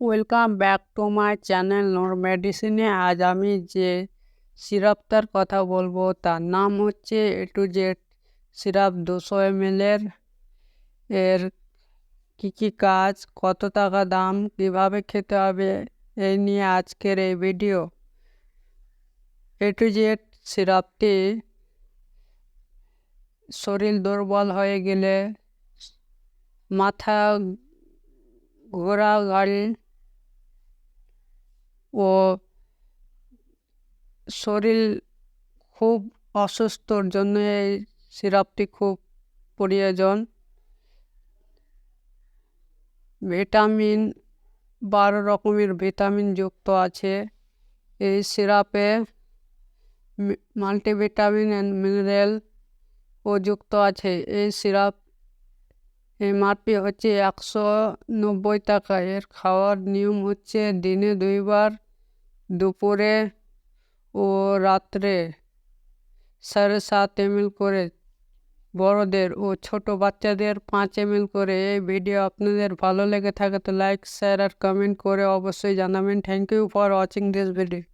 Welcome back to my channel নোর মেডিসিনে আজ আমি যে সিরাপটার কথা বলব, তার নাম হচ্ছে এ টু জেড সিরাপ দুশো এম এর কী কী কাজ, কত টাকা দাম, কীভাবে খেতে হবে, এই নিয়ে আজকের এই ভিডিও এ টু জেড সিরাপটি শরীর দুর্বল হয়ে গেলে মাথা ঘোরা গাড়ি ও শরীর খুব অসুস্থর জন্য এই সিরাপটি খুব প্রয়োজন। ভিটামিন বারো রকমের ভিটামিন যুক্ত আছে। এই সিরাপে মাল্টিভিটামিন অ্যান্ড মিনারেল ও যুক্ত আছে। এই সিরাপ এমআরপি হচ্ছে একশো নব্বই টাকা। এর খাওয়ার নিয়ম হচ্ছে দিনে দুইবার দুপুরে ও রাত্রে সাড়ে সাত এম করে বড়দের ও ছোট বাচ্চাদের পাঁচ এমএল করে এই ভিডিও আপনাদের ভালো লেগে থাকে তো লাইক শেয়ার আর কমেন্ট করে অবশ্যই জানাবেন। Thank you for watching this video